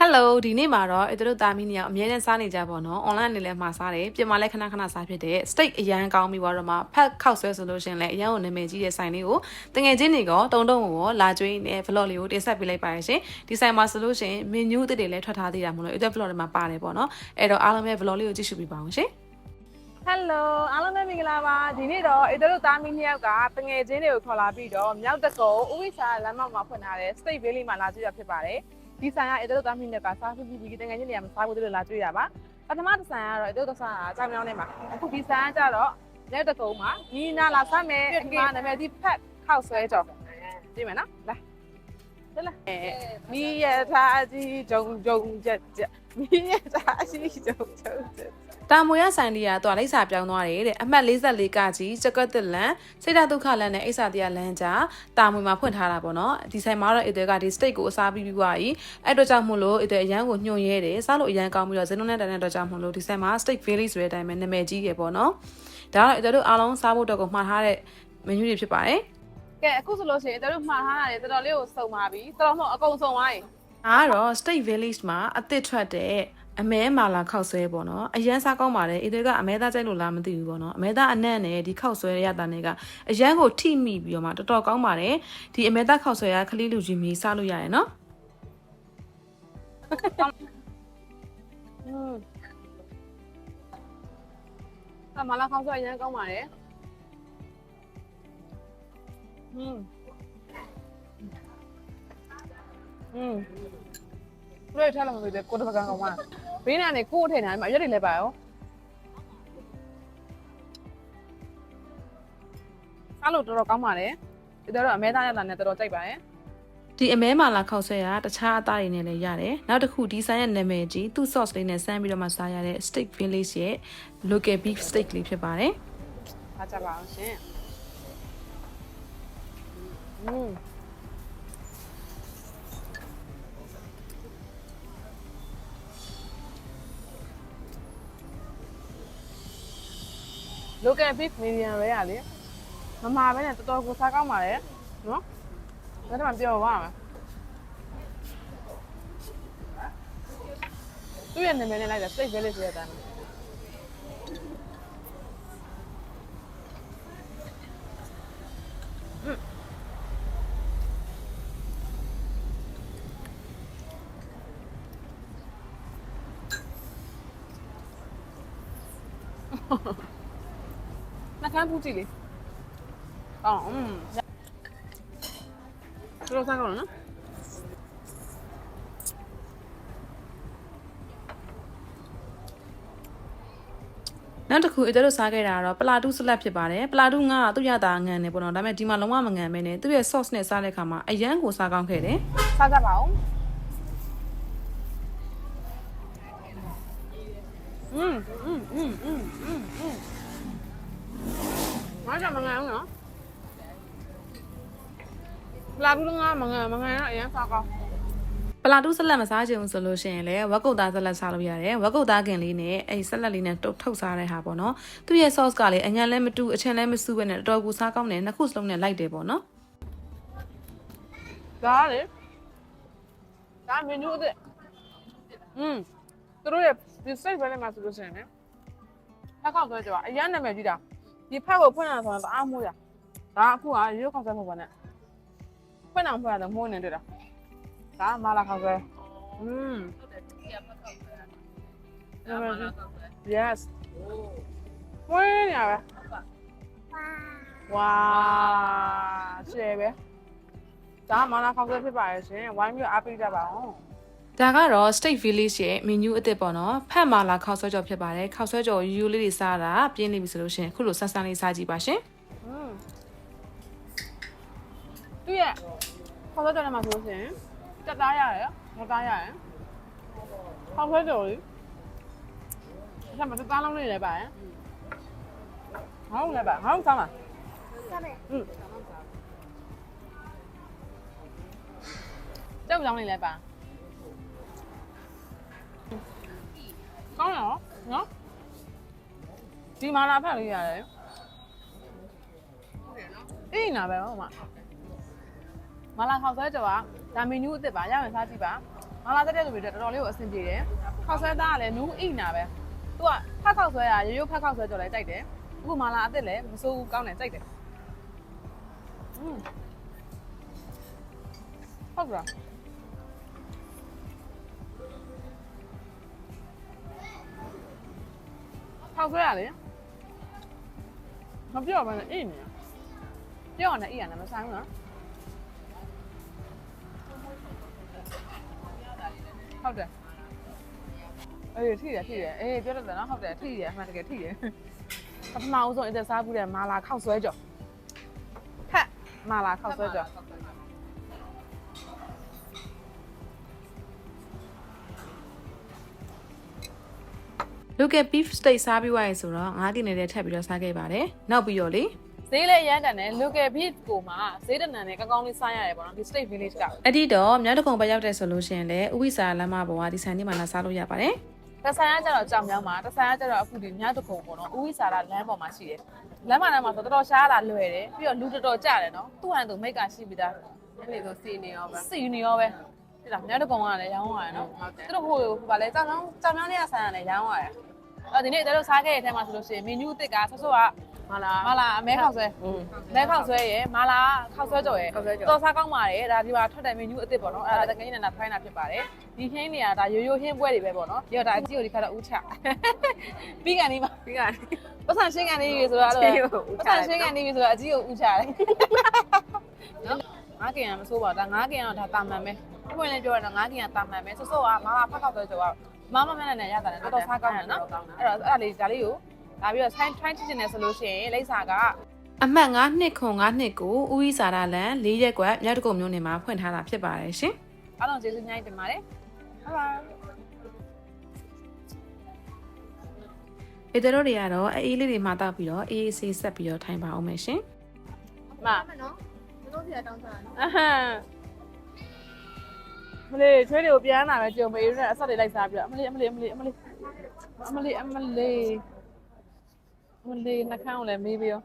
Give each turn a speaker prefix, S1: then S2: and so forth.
S1: Hello ဒီနေ့မှာတော့အဲတို့သားမီးနေအောင်အများနဲ့စားနေကြပါတော့ online နေလဲမှာစားတယ်ပြင်မာလဲခဏခဏစားဖြစ်တဲ့ steak အရန်ကောင်းပြီးတော့မှဖက်ခောက်ဆွဲဆိုလို့ရှရင်လဲအရန်ကိုနာမည်ကြီးတဲ့ဆိုင်လေးကိုတငယ်ချင်းတွေကတုံတုံကိုလာကျွေးနေ vlog လေးကိုတင်ဆက်ပေးလိုက်ပါရရှင်ဒီဆိုင်မှာဆိုလို့ရှရင် menu အသစ်တွေလည်းထွက်ထားသေးတာမလို့အဲ vlog တွေမှာပါတယ်ပေါ့နော်အဲ့တော့အားလုံးပဲ vlog လေးကိုကြည့်ရှုပေးပါအောင်ရှင်
S2: ဟယ်လိုအားလုံးပဲမင်္ဂလာပါဒီနေ့တော့အေတို့သားမီးနှစ်ယောက်ကတငယ်ချင်းတွေကိုခေါ်လာပြီးတော့မြောက်တကုံဥဝိစာလမ်းမမှာဖွင့်ထားတဲ့ State Valley မှာလာကြည့်ရဖြစ်ပါတယ် ဒီဆိုင်ကအေတို့သားမီးနှစ်ယောက်ကစားပြီးပြီးတငယ်ချင်းတွေကမစားဘူးတို့လာကြည့်ရပါပထမတစ်ဆိုင်ကတော့အေတို့တစ်ဆိုင်ကကြောင်မြောင်းထဲမှာအခုဒီဆိုင်ကကြတော့မြောက်တကုံမှာညီနာလာစားမယ်အကနာမည်ဒီဖက်ခောက်ဆွဲကြော်ကြည့်မယ်နော်လာ လာလာမီးရထားကြီးဂျုံဂျုံချက်ချက်မီးရထားကြီးဂျုံဂျုံချက်
S1: တာမွေရဆိုင်လေးကတော့လိပ်စာပြောင်းသွားတယ်တဲ့အမှတ်44ကကြီးစကွက်တစ်လန်စိတ်ဓာတ်ဒုက္ခလန်နဲ့အိဆာတရားလန်ကြားတာမွေမှာဖွင့်ထားတာပေါ့နော်ဒီဆိုင်မှာတော့အတွေကဒီ steak ကိုအစားပြီးပြီးသွားပြီအဲ့အတွက်ကြောင့်မို့လို့အတွေအရန်ကိုညှို့ရဲတယ်စားလို့အရန်ကောင်းပြီးတော့ဇင်းလုံးနဲ့တန်တဲ့အတွက်ကြောင့်မို့လို့ဒီဆိုင်မှာ steak village ဆိုတဲ့အတိုင်းပဲနာမည်ကြီးရပေါ့နော်ဒါကတော့အတွေတို့အားလုံးစားဖို့အတွက်ကိုမှာထားတဲ့ menu တွေဖြစ်ပါတယ်
S2: ကဲအခုဆိုလို့ရှိရင်တို့မှားထားတာလေတော်တော်လေးကိုစုံပါပြီတော်တော်မဟုတ်အကုန်စုံသွားပြီ
S1: ဒါကတော့ state village မှာအသစ်ထွက်တဲ့အမဲမာလာခောက်ဆွဲပေါ့နော်အရန်စားကောင်းပါတယ်အတွေကအမဲသားကြိုက်လို့လားမသိဘူးပေါ့နော်အမဲသားအနက်နဲ့ဒီခောက်ဆွဲရတာနဲ့ကအရန်ကိုထိမိပြီးတော့မှတော်တော်ကောင်းပါတယ်ဒီအမဲသားခောက်ဆွဲရခလေးလူကြီးမြေစားလို့ရတယ်နော်
S2: อืมအမလာခေါင်းဆိုအရင်ကောင်းပါတယ် 음. 음. 그래 잘 먹어야 돼. 꼬르바 간 거 만. 비나네 꼬르테 나 막. 여기 내 봐 요. 살로 들어 가마 래. 이대로 아메다야 나네 들어 짜이 봐 요.
S1: ဒီအမဲမာလာခောက်ဆွဲကတခြားအသားတွေနဲ့လည်းရတယ်။နောက်တစ်ခုဒီဆိုင်ရဲ့နာမည်ကြီးသူ့ sauce လေးနဲ့ဆန်းပြီးတော့မှစားရတဲ့ steak village ရဲ့ local beef steak လေးဖြစ်ပါတယ်။
S2: အားကြပါအောင်ရှင်။ อืม local beef medium ပဲရလေမမာပဲနဲ့တော်တော်ကိုစားကောင်းပါလေနော်ဒါတော့မပြောပါမယ်သူ့ရဲ့နာမည်နဲ့လိုက်တာ steak village ရဲ့အတိုင်း နှကန်းပူးကြည့်လေကောင်းอืมတော်တော်စားကောင်းနော်
S1: နောက်တစ်ခုအကျတို့စားခဲ့တာကတော့ပလာတူးဆလတ်ဖြစ်ပါတယ်ပလာတူးငါကသူ့ရတာငံနေပေါ့နော်ဒါပေမဲ့ဒီမှာလုံးဝမငံပဲနဲ့သူ့ရဲ့ sauce နဲ့စားတဲ့ခါမှာအရန်ကိုစားကောင်းခဲ့တယ်
S2: စားကြပါဦး อืมอืมอืมอืมอืมอืมမအားမငန်းနော်လာဘူးငါမငန်းမငန်းတော့အရင်စားကောင်း
S1: ပလာတူးဆလတ်မစားချင်ဘူးဆိုလို့ရှိရင်လည်းဝက်ကုတ်သားဆလတ်စားလို့ရတယ်ဝက်ကုတ်သားခင်လေးနဲ့အဲ့ဆလတ်လေးနဲ့တုတ်ထုတ်စားတဲ့ဟာပေါ့နော်သူ့ရဲ့ sauce ကလည်းအငန်လည်းမတူအချင်လည်းမစူးပဲနဲ့တော်တော်ကိုစားကောင်းတယ်နှစ်ခုစလုံးနဲ့လိုက်တယ်ပေါ့နော်
S2: ဒါလေဒါမင်းတို့တဲ့อืม သူတို့ရဲ့ဒီ site ပဲလေမှာဆိုလို့ရှိရင်လည်းဖက်ခောက်ဆိုကြပါအရင်နာမည်ကြီးတာဒီဖက်ကိုဖွင့်ရဆိုရင်တအားမိုးရဒါအခုကရုပ်ခောက်ဆွဲမှုပါနဲ့ဖွင့်အောင်ဖွင့်ရတယ်မိုးနေတွေ့တာဒါမာလာခောက်ဆွဲอืมနာမည်ကြီး yes ဝင်းရပဲဝါရှယ်ပဲဒါမာလာခောက်ဆွဲဖြစ်ပါရဲ့ရှင်ဝိုင်းပြီးအားပေးကြပါအောင်
S1: ဒါကတော့ State Village ရဲ့ menu အသစ်ပေါ့နော်ဖတ်မာလာခေါက်ဆွဲကြော်ဖြစ်ပါတယ်ခေါက်ဆွဲကြော်ယူယူလေးတွေစားတာပြင်းနေပြီဆိုလို့ရှင်ခုလိုဆန်းဆန်းလေးစားကြည့်ပါရှင်
S2: သူရဲ့ခေါက်ဆွဲကြော်ထဲမှာဆိုရှင်တက်သားရတယ်မသားရတယ်ခေါက်ဆွဲကြော်လေးဆက်မတက်သားလုံးလေးလည်းပါရဟောင်းလည်းပါဟောင်းစားမှာစားမယ်อืมကြောက်ကြောင်လေးလည်းပါ ကောင်းရောနော်ဒီမှာလာဖက်လေးရတယ်အေးနာပဲဟုတ်မှာမလာခေါက်ဆွဲကြော်ကဒါမီနူးအစ်စ်ပါရမယ်စားကြည့်ပါမာလာတက်တဲ့လူတွေတော်တော်လေးကိုအဆင်ပြေတယ်ခောက်ဆွဲသားကလည်းနူးအိနာပဲသူကဖက်ခောက်ဆွဲရရိုးရိုးဖက်ခောက်ဆွဲကြော်လဲကြိုက်တယ်အခုမာလာအစ်စ်လည်းမစိုးဘူးကောင်းတယ်ကြိုက်တယ်อืมဟုတ်ကဲ့ ခောက်ဆွဲရလေမပြောပါနဲ့အိနေပြောရနဲ့အိရနဲ့မဆိုင်ဘူးနော်ဟုတ်တယ်အေးထိတယ်ထိတယ်အေးပြောတတ်တယ်နော်ဟုတ်တယ်ထိတယ်အမှန်တကယ်ထိတယ်ပထမဦးဆုံးအသက်စားဘူးတဲ့မာလာခောက်ဆွဲကြော်ဟက်မာလာခောက်ဆွဲကြော်
S1: local beef steak စားပြီးွားရဆိုတော့ငါးကင်နေတဲ့ထပ်ပြီးတော့စားခဲ့ပါတယ်နောက်ပြီးတော့လေ
S2: ဈေးလည်းရမ်းတန်တယ် local beef ကိုမှဈေးတန်တန်နဲ့ကောင်းကောင်းလေးစားရတယ်ပေါ့နော်ဒီ state village က
S1: အဲ့ဒီတော့မြောက်တကုံပဲရောက်တဲ့ဆိုလို့ရှိရင်လည်းဥဝိစာလမ်းမပေါ်ကဒီဆိုင်ဒီမှာလာစားလို့ရပါတယ်
S2: တဆန်ကကျတော့ကြောင်မြောင်းမှာတဆန်ကကျတော့အခုဒီမြတ်တကုံပေါ့နော်ဥဝိစာရလမ်းပေါ်မှာရှိတယ်လမ်းမလမ်းမှာဆိုတော်တော်ရှားလာလွယ်တယ်ပြီးတော့လူတော်တော်ကြတယ်နော်သူ့ဟန်သူမိတ်ကရှိပြီးသား
S3: အဲ့ဒီဆိုစီနေရောပဲ
S2: စီနေရောပဲ ဒီလားမြတ်တကုံကလည်းရောင်းရတယ်နော်
S3: ဟုတ်တယ်
S2: သူတို့ဟိုဟိုဗာလဲကြောင်ကြောင်ကြောင်မြောင်းလေးကဆန်ရတယ်ရောင်းရတယ်အဲ့ဒီနေ့တတို့စားခဲ့တဲ့အထဲမှာဆိုလို့ရှိရင်မီနူးအစ်စ်ကဆော့ဆော့က
S3: မလား
S2: မလာအမဲခောက်ဆွဲ
S3: อืม
S2: မဲခောက်ဆွဲရယ်မလာခောက်ဆွဲကြော်ရယ်
S3: ခောက်ဆွဲကြော်
S2: တော်စားကောင်းပါတယ်ဒါဒီမှာထွက်တဲ့မီနူးအစ်စ်ပေါ့နော်အဲ့ဒါတကယ်ကြီးနေတာဖိုင်းတာဖြစ်ပါတယ်ဒီဟင်းတွေကဒါရိုးရိုးဟင်းပွဲတွေပဲပေါ့နော်ပြီးတော့ဒါအကြည့်ကိုဒီခါတော့ဦးချပြီးကန်နေပါ
S3: ပြီးက
S2: ပတ်စံရှင်းကန်နေပြီဆိုတော့အဲ့
S3: ရှင်း
S2: လို
S3: ကိုဦး
S2: ပတ်
S3: ချ
S2: စံ
S3: တယ်
S2: ရှင်းကန်နေပြီဆိုတော့အကြည့်ကိုဦးချတယ်နော် ငါးကင်ကမစိုးပါဘူးဒါငါးကင်ကတော့ဒါတာမန်ပဲဘယ်ဝင်လဲပြောရတော့ငါးကင်ကတာမန်ပဲဆော့ဆော့ကမလာဖက်ခောက်ဆွဲကြော်ကမမမနဲ့နဲ့ရတာလည်းတော်တော်စားကောင်းတယ်နော်အဲ့တော့အဲ့ဒါလေးဒါလေးကိုဒါပြီးတော့ try try ချင်တယ်ဆိုလို့ရှိရင်လိမ့်စာက
S1: အမှတ်9နှစ်ခွန်9နှစ်ကိုဥဝိစာရလန်၄ရက်ကွက်မြောက်တကုံမြို့နယ်မှာဖွင့်ထားတာဖြစ်ပါတယ်ရှင်
S2: အားလုံးကျေးဇူးများတင်ပါတယ်ဟုတ်ပါ
S1: ဧတတို့တွေကတော့အေးလေးတွေမှာတောက်ပြီးတော့အေးအေးဆေးဆက်ပြီးတော့ထိုင်ပါအောင်မယ်ရှင်
S2: မ
S3: မနော် ကျွန်တော်စီတောင်းစားနော်
S2: အဟမ်မလေးချွေးတွေကိုပြန်လာပဲကြုံမေးရတဲ့အဆက်တွေလိုက်စားပြီးတော့အမလေးအမလေးအမလေးအမလေးအမလေးအမလေးအမလေးနှာခမ်းကိုလည်းမေးပြီးရော